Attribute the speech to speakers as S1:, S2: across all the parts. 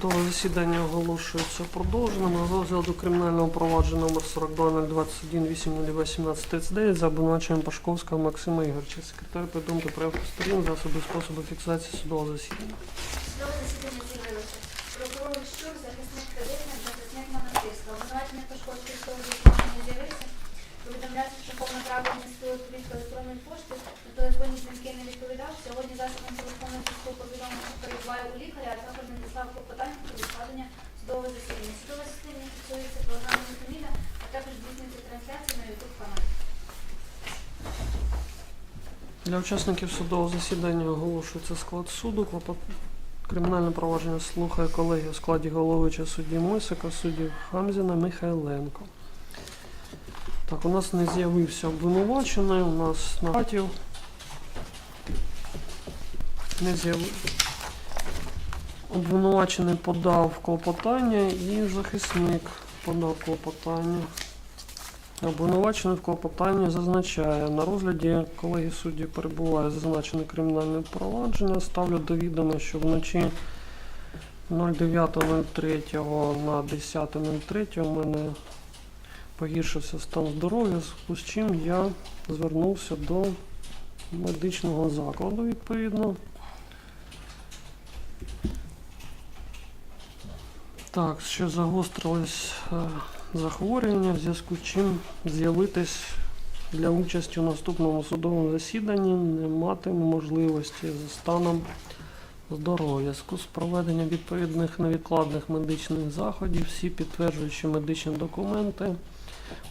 S1: Судове засідання оголошується продовженим. Розгляду кримінального провадження номер 42021 808 за обвинуваченням Пашковського Максима Ігорча. Секретар повідомити проявку сторін, засоби способи фіксації судового засідання.
S2: Судове засідання з'явилося. Прокурор Щур, захисник кредитник, захисник Монастирська. Обвинувачений Пашковський судове засідання з'явився. Повідомляється, що повноправлення сили повістки електронної пошти на телефонні дзвінки не відповідав. Сьогодні засобом телефонного зв'язку повідомив, що перебуває у лікаря, а також надіслав клопотання про відкладення судового засідання. Судове засідання фіксується програмою Каміна, а також здійснюється трансляція на YouTube каналі.
S1: Для учасників судового засідання оголошується склад суду. Кримінальне провадження слухає колегія у складі головуюча судді Мойсика, суддів Хамзіна Михайленко. Так, у нас не з'явився обвинувачений, у нас напатів. Не з'явився. Обвинувачений подав клопотання і захисник подав клопотання. Обвинувачений в клопотанні зазначає, на розгляді колеги судді перебуває зазначене кримінальне провадження. Ставлю до відома, що вночі 09.03 на 10.03 у мене погіршився стан здоров'я, з чим я звернувся до медичного закладу відповідно. Так, ще загострилось е, захворювання, в зв'язку з чим з'явитись для участі у наступному судовому засіданні не матиму можливості за станом здоров'я. З проведенням відповідних невідкладних медичних заходів всі підтверджуючі медичні документи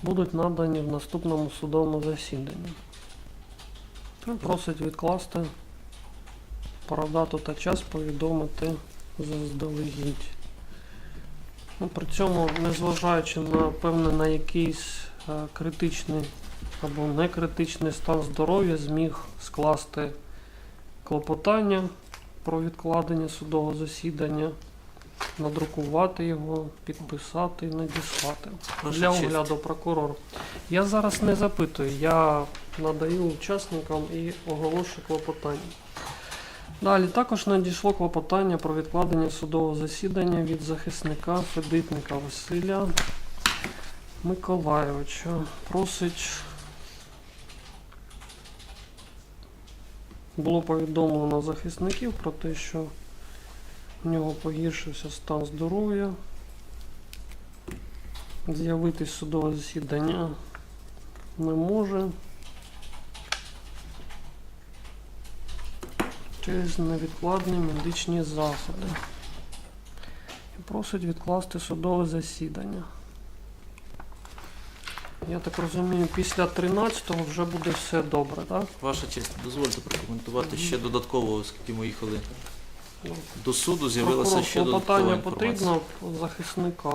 S1: будуть надані в наступному судовому засіданні. Просить відкласти про дату та час повідомити заздалегідь. Ну, при цьому, незважаючи на певне на якийсь е, критичний або не критичний стан здоров'я, зміг скласти клопотання про відкладення судового засідання, надрукувати його, підписати надіслати.
S3: Ваша
S1: Для
S3: честь.
S1: огляду прокурор. Я зараз не запитую, я надаю учасникам і оголошую клопотання. Далі також надійшло клопотання про відкладення судового засідання від захисника Федитника Василя Миколайовича. Просить. Було повідомлено захисників про те, що в нього погіршився стан здоров'я. З'явитись судове засідання не може. через невідкладні медичні заходи. І просить відкласти судове засідання. Я так розумію, після 13-го вже буде все добре, так?
S3: Ваша честь, дозвольте прокоментувати ще додатково, оскільки ми їхали до суду, з'явилася
S1: Прокурор,
S3: ще додаткова
S1: клопотання
S3: інформація.
S1: потрібно захисника.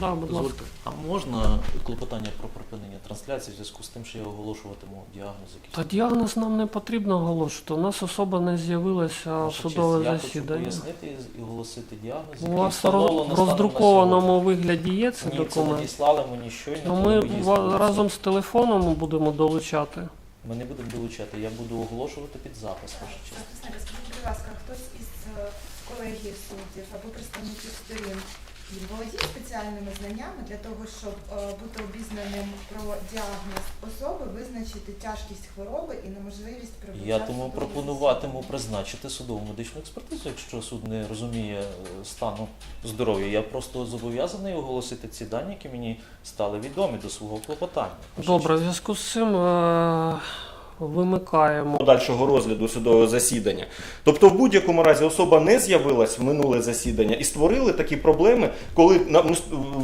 S1: Да, будь ласка.
S3: Дозвольте, а можна клопотання про припинення трансляції в зв'язку з тим, що я оголошуватиму діагноз якийсь?
S1: Та діагноз нам не потрібно оголошувати. У нас особа не з'явилася в
S3: Ваша
S1: судове
S3: честь, я хочу
S1: засідання.
S3: пояснити і оголосити діагноз.
S1: У
S3: який
S1: вас в
S3: встановлено
S1: роз-
S3: станом на
S1: роздрукованому вигляді є цей
S3: сьогодні. Ні, це
S1: документ?
S3: надіслали мені щойно.
S1: Ну, ми ва- разом з телефоном будемо долучати.
S3: Ми не будемо долучати, я буду оголошувати під запис, ваша честь.
S4: Ласка, хтось із е, колегії суддів або представників сторін володіє спеціальними знаннями для того, щоб е, бути обізнаним про діагноз особи, визначити тяжкість хвороби і неможливість прибуття
S3: Я тому пропонуватиму призначити судову медичну експертизу, якщо суд не розуміє е, стану здоров'я. Я просто зобов'язаний оголосити ці дані, які мені стали відомі до свого клопотання.
S1: Добре, в зв'язку з цим е- вимикаємо.
S5: подальшого розгляду судового засідання. Тобто, в будь-якому разі особа не з'явилась в минуле засідання і створили такі проблеми, коли на ну,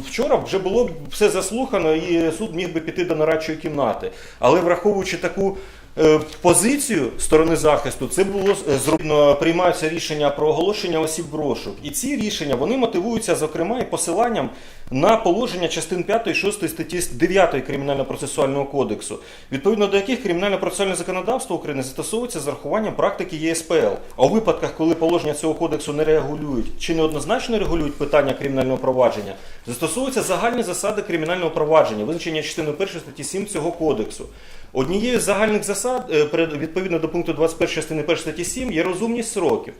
S5: вчора вже було все заслухано, і суд міг би піти до нарадчої кімнати. Але враховуючи таку. Е, Позицію сторони захисту це було е, зроблено, приймаються рішення про оголошення осіб в. І ці рішення вони мотивуються, зокрема, і посиланням на положення частин 5 і 6 статті 9 Кримінально-процесуального кодексу, відповідно до яких кримінально-процесуальне законодавство України застосовується з урахуванням практики ЄСПЛ. А у випадках, коли положення цього кодексу не регулюють чи неоднозначно регулюють питання кримінального провадження, застосовуються загальні засади кримінального провадження, визначення частиною 1 статті 7 цього кодексу. Однією з загальних засад, е, відповідно до пункту 21 частини 1 статті 7, є розумність сроків.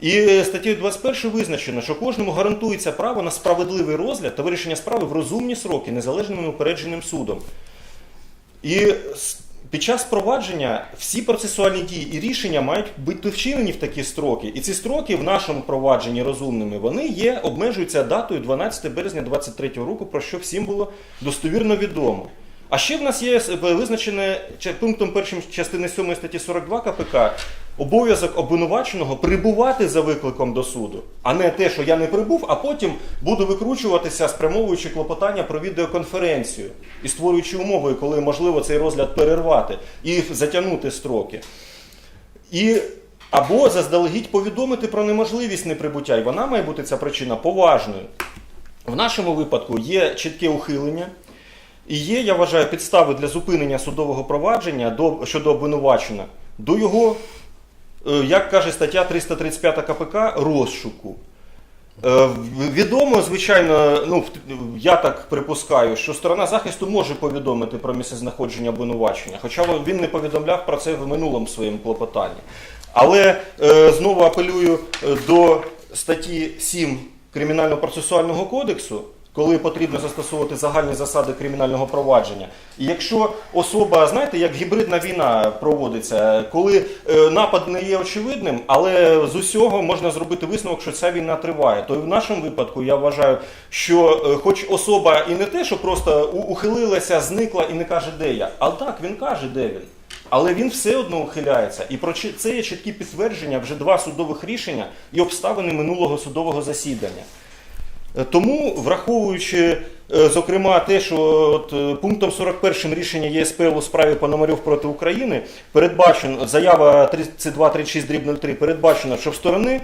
S5: І статтею 21 визначено, що кожному гарантується право на справедливий розгляд та вирішення справи в розумні сроки незалежним і упередженим судом. І під час провадження всі процесуальні дії і рішення мають бути вчинені в такі строки. І ці строки в нашому провадженні розумними вони є, обмежуються датою 12 березня 2023 року, про що всім було достовірно відомо. А ще в нас є визначене пунктом першим частини 7 статті 42 КПК обов'язок обвинуваченого прибувати за викликом до суду, а не те, що я не прибув, а потім буду викручуватися, спрямовуючи клопотання про відеоконференцію і створюючи умови, коли можливо цей розгляд перервати і затягнути строки. І або заздалегідь повідомити про неможливість неприбуття, і вона має бути ця причина поважною. В нашому випадку є чітке ухилення. І є, я вважаю, підстави для зупинення судового провадження до, щодо обвинувачення до його, е, як каже стаття 335 КПК, розшуку. Е, Відомо, звичайно, ну, я так припускаю, що сторона захисту може повідомити про місцезнаходження обвинувачення, хоча він не повідомляв про це в минулому своєму клопотанні. Але е, знову апелюю до статті 7 Кримінально-процесуального кодексу, коли потрібно застосовувати загальні засади кримінального провадження. І якщо особа, знаєте, як гібридна війна проводиться, коли е, напад не є очевидним, але з усього можна зробити висновок, що ця війна триває, то і в нашому випадку я вважаю, що е, хоч особа і не те, що просто ухилилася, зникла і не каже, де я, а так він каже, де він. Але він все одно ухиляється. І про це є чіткі підтвердження вже два судових рішення і обставини минулого судового засідання. Е, Тому, враховуючи, е, зокрема, те, що от, е, пунктом 41 рішення ЄСП у справі Пономарьов проти України передбачено, заява 3236 дріб 03 передбачено, що в сторони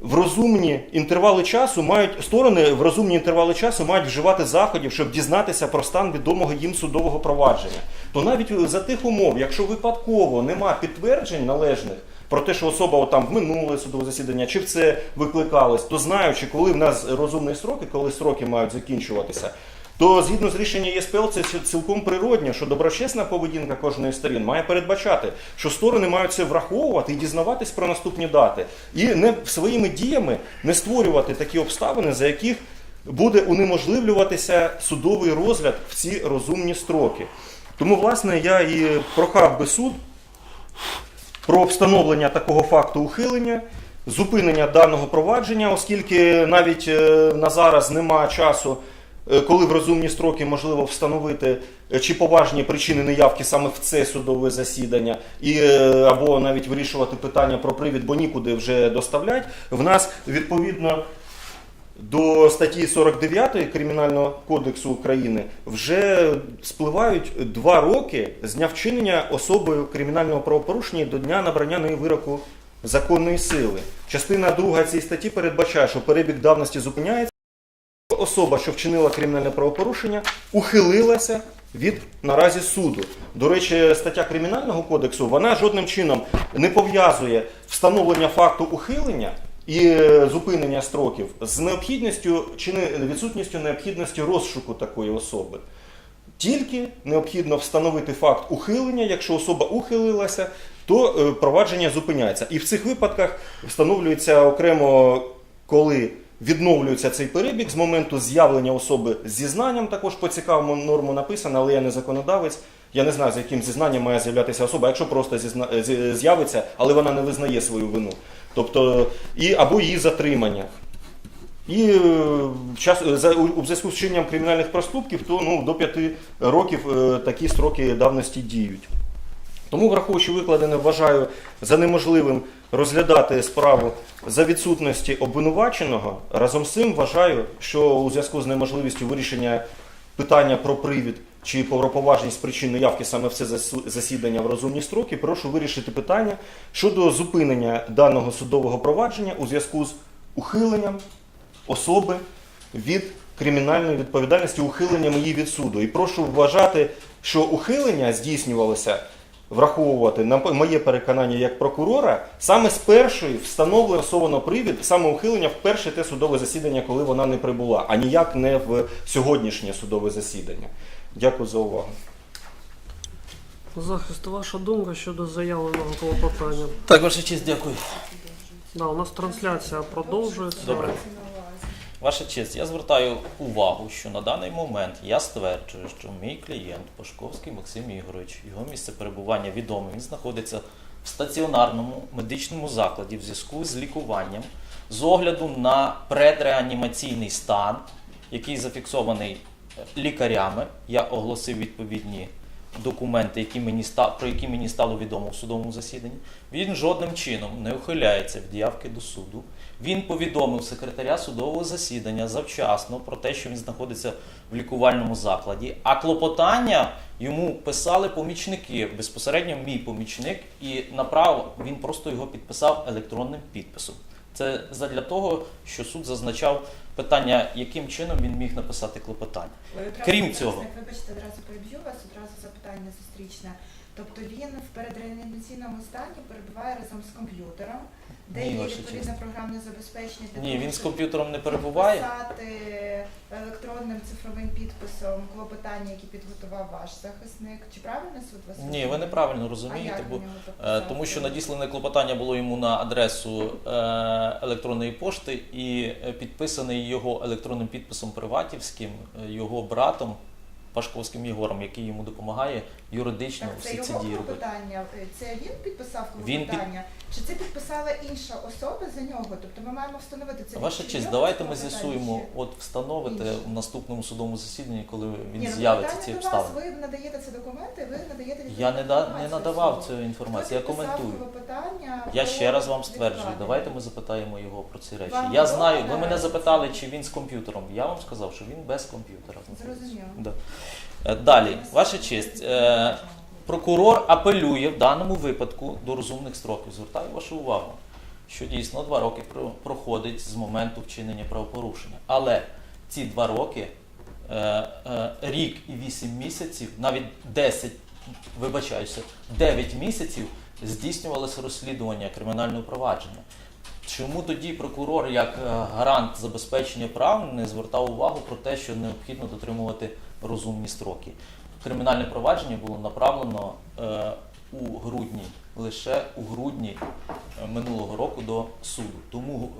S5: в розумні інтервали часу мають сторони в розумні інтервали часу мають вживати заходів, щоб дізнатися про стан відомого їм судового провадження. То навіть за тих умов, якщо випадково нема підтверджень належних про те, що особа там в минуле судове засідання чи в це викликалась, то знаючи, коли в нас розумні сроки, коли сроки мають закінчуватися. То згідно з рішенням ЄСПЛ, це цілком природньо, що доброчесна поведінка кожної сторін має передбачати, що сторони мають це враховувати і дізнаватись про наступні дати, і не своїми діями не створювати такі обставини, за яких буде унеможливлюватися судовий розгляд в ці розумні строки. Тому, власне, я і прохав би суд про встановлення такого факту ухилення, зупинення даного провадження, оскільки навіть е, на зараз нема часу, коли в розумні строки можливо встановити е, чи поважні причини неявки саме в це судове засідання, і, е, або навіть вирішувати питання про привід, бо нікуди вже доставлять. В нас відповідно. До статті 49 Кримінального кодексу України вже спливають два роки з дня вчинення особою кримінального правопорушення до дня набрання неї вироку законної сили. Частина 2 цієї статті передбачає, що перебіг давності зупиняється. Особа, що вчинила кримінальне правопорушення, ухилилася від наразі суду. До речі, стаття Кримінального кодексу вона жодним чином не пов'язує встановлення факту ухилення і е, зупинення строків з необхідністю чи не відсутністю необхідності розшуку такої особи. Тільки необхідно встановити факт ухилення. Якщо особа ухилилася, то е, провадження зупиняється. І в цих випадках встановлюється окремо, коли відновлюється цей перебіг з моменту з'явлення особи з зізнанням. Також по цікавому норму написано, але я не законодавець. Я не знаю, з яким зізнанням має з'являтися особа, якщо просто з'явиться, але вона не визнає свою вину. Тобто, і, або її затримання. І е, час, за, у, зв'язку з вчиненням кримінальних проступків, то ну, до 5 років е, такі строки давності діють. Тому, враховуючи викладене, вважаю за неможливим розглядати справу за відсутності обвинуваченого. Разом з цим вважаю, що у зв'язку з неможливістю вирішення питання про привід чи про поважність причин неявки саме в це засідання в розумні строки, прошу вирішити питання щодо зупинення даного судового провадження у зв'язку з ухиленням особи від кримінальної відповідальності, ухиленням її від суду. І прошу вважати, що ухилення здійснювалося, враховувати на моє переконання як прокурора, саме з першої встановлено особано привід, саме ухилення в перше те судове засідання, коли вона не прибула, а ніяк не в сьогоднішнє судове засідання. Дякую за увагу.
S1: Захист, ваша думка щодо заявленого клопотання.
S3: Так, ваша честь, дякую.
S1: Да, у нас трансляція продовжується.
S3: Добре. Ваша честь, я звертаю увагу, що на даний момент я стверджую, що мій клієнт Пашковський Максим Ігорович, його місце перебування відоме. Він знаходиться в стаціонарному медичному закладі в зв'язку з лікуванням з огляду на предреанімаційний стан, який зафіксований лікарями. Я оголосив відповідні документи, які мені про які мені стало відомо в судовому засіданні. Він жодним чином не ухиляється від явки до суду. Він повідомив секретаря судового засідання завчасно про те, що він знаходиться в лікувальному закладі. А клопотання йому писали помічники, безпосередньо мій помічник, і направо він просто його підписав електронним підписом. Це задля того, що суд зазначав питання, яким чином він міг написати клопотання. Крім цього.
S4: Вибачте, одразу переб'ю вас, одразу запитання зустрічне. Тобто він в передреанімаційному стані перебуває разом з комп'ютером, де
S3: Ні,
S4: є
S3: ваша
S4: відповідне програмне забезпечення для
S3: Ні,
S4: того,
S3: він з
S4: щоб
S3: комп'ютером не перебуває.
S4: Писати електронним цифровим підписом клопотання, які підготував ваш захисник. Чи правильно суд вас
S3: Ні, ви неправильно розумієте,
S4: як
S3: бо Е. Тому що надіслане клопотання було йому на адресу е, електронної пошти і е, підписаний його електронним підписом приватівським, е, його братом Пашковським Єгором, який йому допомагає юридично
S4: Так, це
S3: всі ці
S4: його
S3: дії робити.
S4: Е, Це він підписав
S3: Він під-
S4: клопотання? Чи це підписала інша особа за нього? Тобто ми маємо встановити це.
S3: Ваша
S4: чи
S3: честь,
S4: його
S3: давайте ми
S4: клопотання,
S3: з'ясуємо,
S4: чи-
S3: от встановите
S4: інше?
S3: в наступному судовому засіданні, коли він
S4: Ні, ну,
S3: з'явиться ці
S4: питання до вас,
S3: обставини.
S4: Ви надаєте ці документи, ви надаєте
S3: Я не, да, не
S4: інформацію
S3: надавав
S4: суду.
S3: цієї інформації, я коментую. Я ще раз вам стверджую, давайте ми запитаємо його про ці речі.
S4: Вам
S3: Я знаю, ви мене запитали, чи він з комп'ютером. Я вам сказав, що він без комп'ютера. знаходиться.
S4: Зрозуміло.
S3: Да. Е, Далі, ваша честь, е, прокурор апелює в даному випадку до розумних строків. Звертаю вашу увагу, що дійсно два роки проходить з моменту вчинення правопорушення. Але ці два роки, е, рік і вісім місяців, навіть 10, вибачаюся, 9 місяців здійснювалося розслідування кримінального провадження. Чому тоді прокурор, як гарант забезпечення прав, не звертав увагу про те, що необхідно дотримувати розумні строки? Кримінальне провадження було направлено е, у грудні, лише у грудні е, минулого року до суду. Тому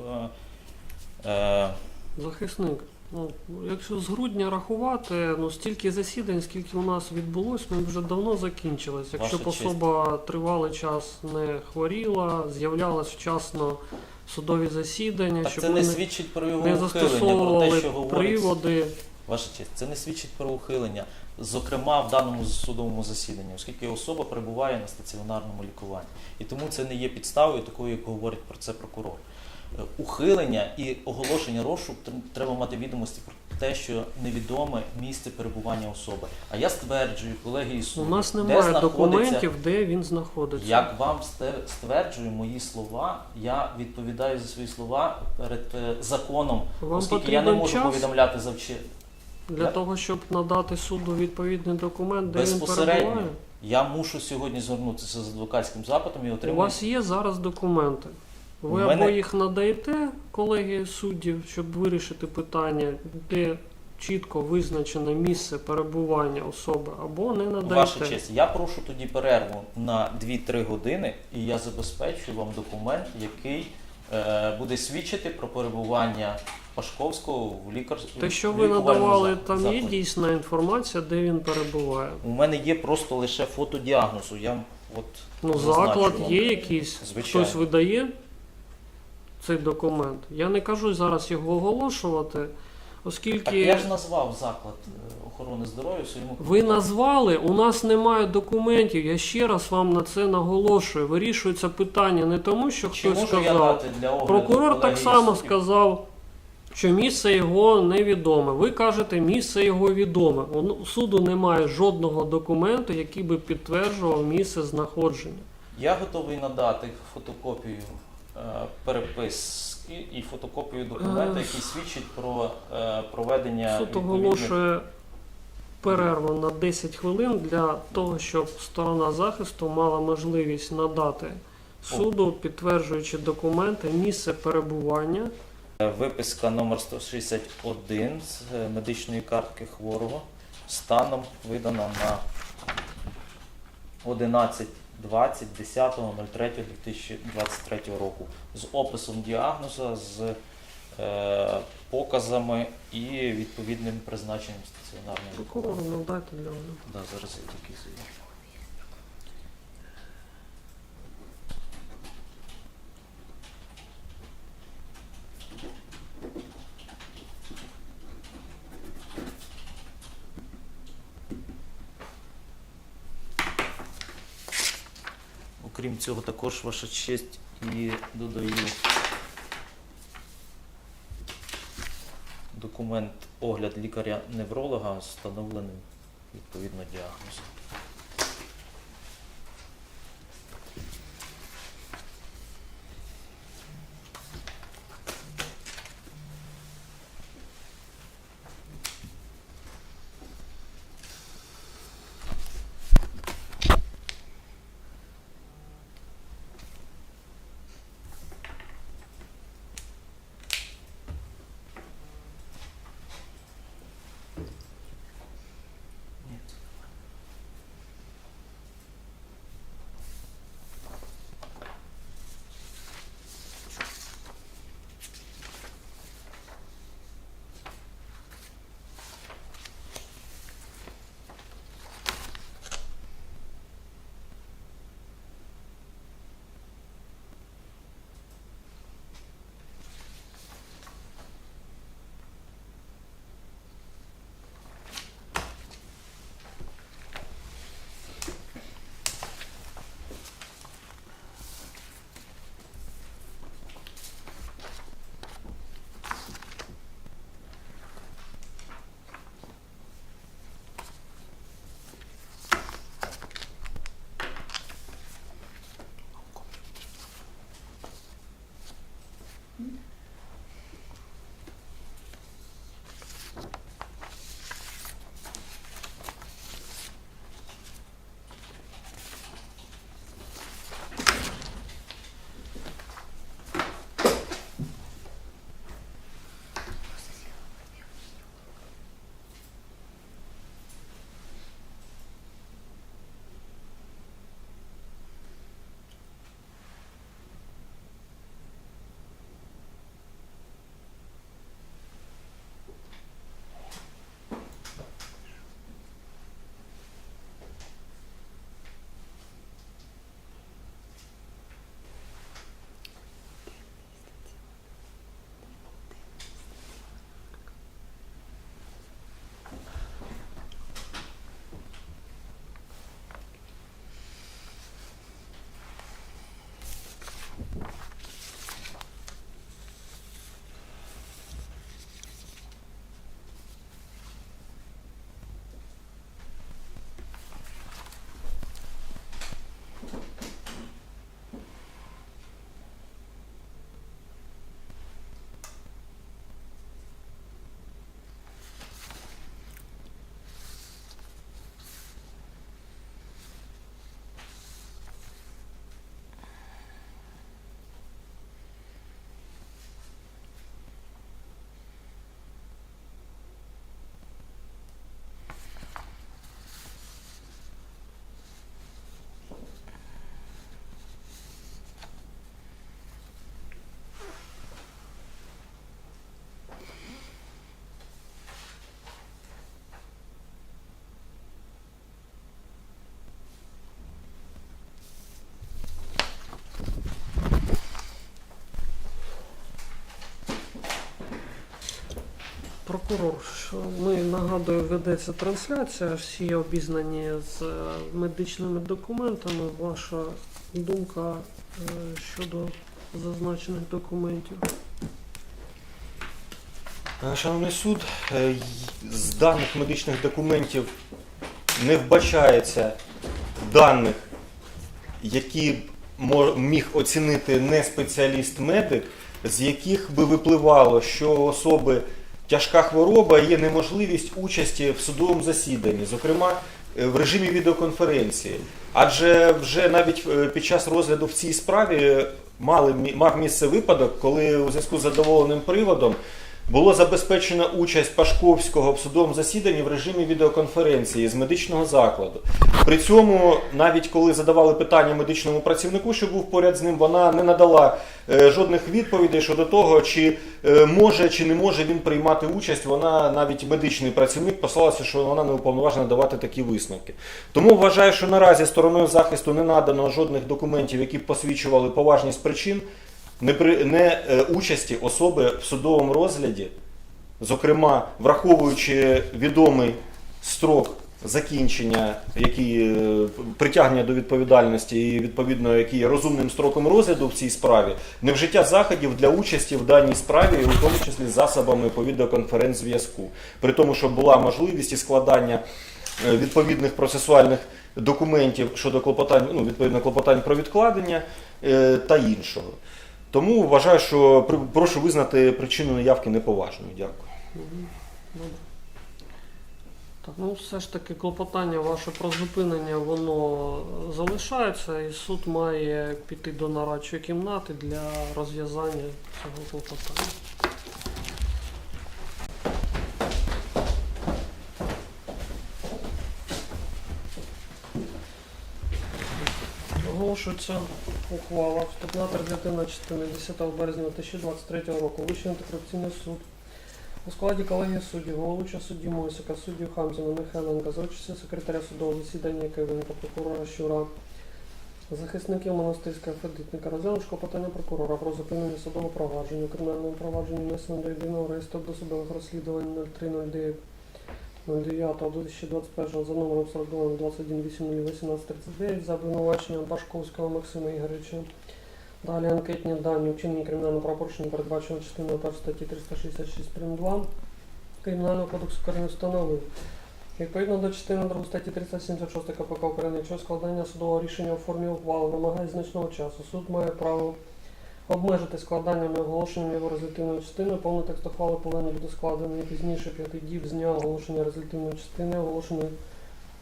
S3: е, е,
S1: Захисник. Ну, якщо з грудня рахувати, ну стільки засідань, скільки у нас відбулось, ми вже давно закінчились. Якщо б
S3: Ваша честь.
S1: особа тривалий час не хворіла, з'являлась вчасно судові засідання,
S3: так
S1: щоб
S3: це не свідчить про його
S1: не
S3: ухилення, про те,
S1: застосовували
S3: що говорить
S1: приводи.
S3: Ваша честь, це не свідчить про ухилення, зокрема в даному судовому засіданні, оскільки особа перебуває на стаціонарному лікуванні. І тому це не є підставою такою, як говорить про це прокурор. Е, Ухилення і оголошення розшук тр- треба мати відомості про те, що невідоме місце перебування особи. А я стверджую, колегії
S1: У
S3: суду,
S1: нас немає
S3: знаходиться-
S1: документів, де він знаходиться.
S3: Як вам стверджую мої слова, я відповідаю за свої слова перед е, законом,
S1: Вам
S3: оскільки я не можу
S1: час
S3: повідомляти завчи.
S1: Для
S3: Я-
S1: того, щоб надати суду відповідний документ, де він
S3: Безпосередньо
S1: перебуває.
S3: я мушу сьогодні звернутися з адвокатським запитом і
S1: У
S3: отримати.
S1: вас є зараз документи. Ви
S3: мене-
S1: або їх надаєте колегії суддів, щоб вирішити питання, де чітко визначене місце перебування особи, або не надаєте.
S3: Ваша честь, я прошу тоді перерву на 2-3 години, і я забезпечу вам документ, який буде свідчити про перебування Пашковського в лікар...
S1: Те, що ви
S3: лікувальному
S1: надавали,
S3: зак-
S1: там є
S3: закладі.
S1: дійсна інформація, де він перебуває.
S3: У мене є просто лише фото діагнозу. Я от
S1: Ну,
S3: зазначу
S1: заклад
S3: вам.
S1: є якийсь,
S3: Звичайно.
S1: хтось видає цей документ. Я не кажу зараз його оголошувати, оскільки.
S3: Так я ж назвав заклад е, охорони здоров'я в своєму
S1: Ви назвали, у нас немає документів. Я ще раз вам на це наголошую. Вирішується питання не тому, що
S3: Чи
S1: хтось
S3: можу я
S1: сказав.
S3: дати для огляду
S1: Прокурор так
S3: колегії
S1: само
S3: суддів?
S1: сказав, що місце його невідоме. Ви кажете, місце його відоме. У у суду немає жодного документу, який би підтверджував місце знаходження.
S3: Я готовий надати фотокопію е, переписки і фотокопію документа,
S1: Е.
S3: який свідчить про е, проведення
S1: Суд
S3: відповідних...
S1: оголошує перерву на 10 хвилин для того, щоб сторона захисту мала можливість надати суду, підтверджуючи документи, місце перебування.
S3: Виписка номер 161 з е, медичної картки хворого станом видана на 20 10.03.2023 року з описом діагноза, з е, показами і відповідним призначенням стаціонарного
S1: Прокурору надайте для огляду.
S3: Да, зараз я тільки зайду. Окрім цього, також ваша честь і додаю документ огляд лікаря-невролога з встановленим відповідно діагнозом.
S1: Прокурор, ми нагадую, ведеться трансляція, всі обізнані з е, медичними документами. Ваша думка е, щодо зазначених документів?
S5: Е, Шановний суд, з даних медичних документів не вбачається даних, які міг оцінити не спеціаліст-медик, з яких би випливало, що особи тяжка хвороба є неможливість участі в судовому засіданні, зокрема е, в режимі відеоконференції. Адже вже навіть е, під час розгляду в цій справі мали, мав місце випадок, коли у зв'язку з задоволеним приводом було забезпечено участь Пашковського в судовому засіданні в режимі відеоконференції з медичного закладу. При цьому, навіть коли задавали питання медичному працівнику, що був поряд з ним, вона не надала е, жодних відповідей щодо того, чи е, може чи не може він приймати участь. Вона навіть медичний працівник послалася, що вона не уповноважена давати такі висновки. Тому вважаю, що наразі стороною захисту не надано жодних документів, які б посвідчували поважність причин не, при, не е, участі особи в судовому розгляді, зокрема, враховуючи відомий строк закінчення, який е, притягнення до відповідальності і відповідно який є розумним строком розгляду в цій справі, невжиття заходів для участі в даній справі, у тому числі засобами по відеоконференц-зв'язку, при тому, що була можливість і складання е, відповідних процесуальних документів щодо клопотань, ну, відповідно клопотань про відкладення е, та іншого. Тому вважаю, що прошу визнати причину неявки неповажною. Дякую.
S1: Так, ну все ж таки клопотання ваше про зупинення воно залишається, і суд має піти до нарадчої кімнати для розв'язання цього клопотання. Оголошується ухвала. Вступна третина частини 10 березня 2023 року. Вищий антикорупційний суд. У складі колегії суддів, головуюча судді Мойсика, суддів Хамзіна, Михайленка, за секретаря судового засідання Кивенка, прокурора Щура, захисників монастирського Федитника, розглянув клопотання прокурора про зупинення судового провадження. У кримінальному провадженні внесено до єдиного реєстру досудових розслідувань 0309 09 2021 за номером 42 21 18 39 за обвинуваченням Башковського Максима Ігоровича. Далі анкетні дані вчинення кримінального правопорушення передбачено частиною 1 статті 366 прим. 2 Кримінального кодексу України встановив. Відповідно до частини 2 статті 376 КПК України, якщо складання судового рішення у формі ухвали вимагає значного часу, суд має право обмежити складанням і його результативної частини. Повний текст ухвали повинен бути складений пізніше п'яти діб з дня оголошення результативної частини, оголошеної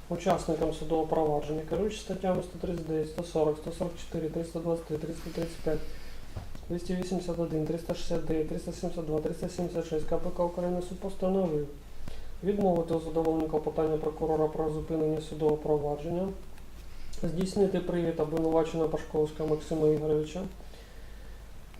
S1: учасникам судового провадження, керуючи статтями 139, 140, 144, 323, 335, 281, 369, 372, 376 КПК України суд постановив відмовити у задоволенні клопотання прокурора про зупинення судового провадження, здійснити привід обвинуваченого Пашковського Максима Ігоровича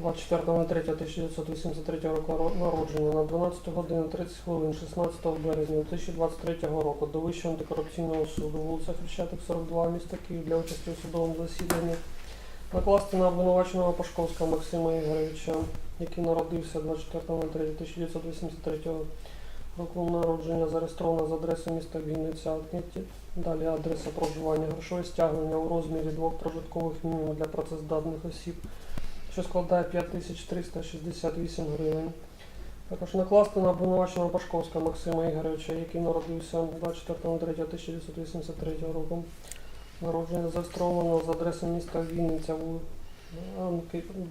S1: 24.03.1983 року народження. На 12 годину 30 хвилин 16 березня 2023 року до Вищого антикорупційного суду. Вулиця Хрещатик 42 міста Київ. Для участі у судовому засіданні накласти на обвинуваченого Пашковського Максима Ігоровича, який народився 24.03.1983 року. Народження, зареєстровано з адреси міста Вінниця. Далі адреса проживання, грошове стягнення у розмірі двох прожиткових мінімумів для працездатних осіб що складає 5368 гривень. Також накласти на обвинуваченого Пашковського Максима Ігоровича, який народився 24.03.1983 року. Народження зареєстровано з адреси міста Вінниця,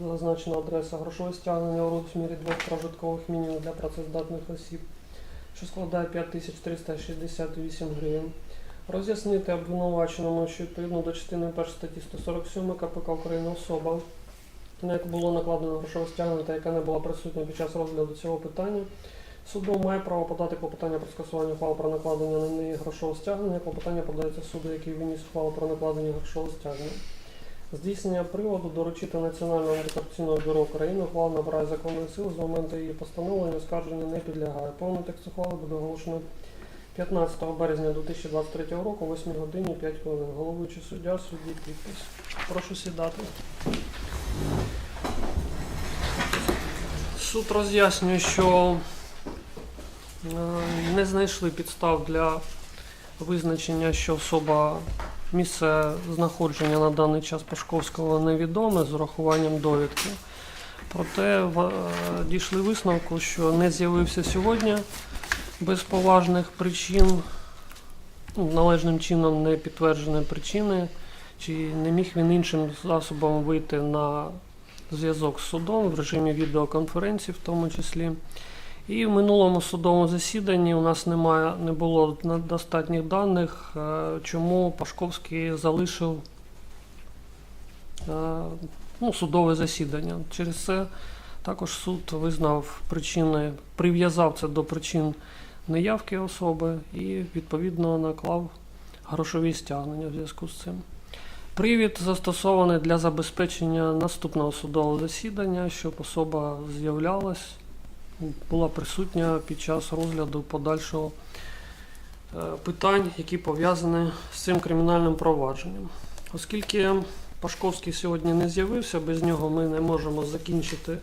S1: зазначена адреса грошове стягнення у розмірі двох прожиткових мінімумів для працездатних осіб, що складає 5368 гривень. Роз'яснити обвинуваченому, що відповідно до частини 1 статті 147 КПК України особа, на яку було накладено грошове стягнення та яка не була присутня під час розгляду цього питання. Судом має право подати клопотання про скасування ухвали про накладення на неї грошового стягнення. Клопотання подається суду, який виніс ухвалу про накладення грошового стягнення. Здійснення приводу доручити Національному антикорупційному бюро України ухвала набирає законної сили з моменту її постановлення, оскарження не підлягає. Повний текст ухвали буде оголошено 15 березня 2023 року, 8 годині 5 хвилин. Головуючий суддя, судді підпис. Прошу сідати. Суд роз'яснює, що е, не знайшли підстав для визначення, що особа місце знаходження на даний час Пашковського невідоме з урахуванням довідки. Проте е, дійшли висновку, що не з'явився сьогодні без поважних причин, належним чином не підтверджені причини, чи не міг він іншим засобом вийти на зв'язок з судом в режимі відеоконференції, в тому числі. І в минулому судовому засіданні у нас немає, не було достатніх даних, е, чому Пашковський залишив е, ну, судове засідання. Через це Також суд визнав причини, прив'язав це до причин неявки особи і відповідно наклав грошові стягнення в зв'язку з цим. Привід застосований для забезпечення наступного судового засідання, щоб особа з'являлась, була присутня під час розгляду подальшого е, питань, які пов'язані з цим кримінальним провадженням. Оскільки Пашковський сьогодні не з'явився, без нього ми не можемо закінчити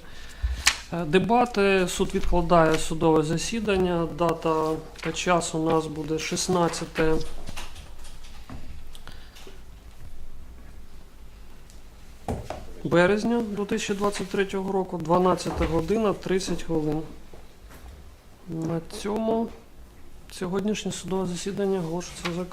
S1: е, дебати. Суд відкладає судове засідання. Дата та час у нас буде 16 березня 2023 року, 12 година 30 хвилин. На цьому сьогоднішнє судове засідання оголошується закритим.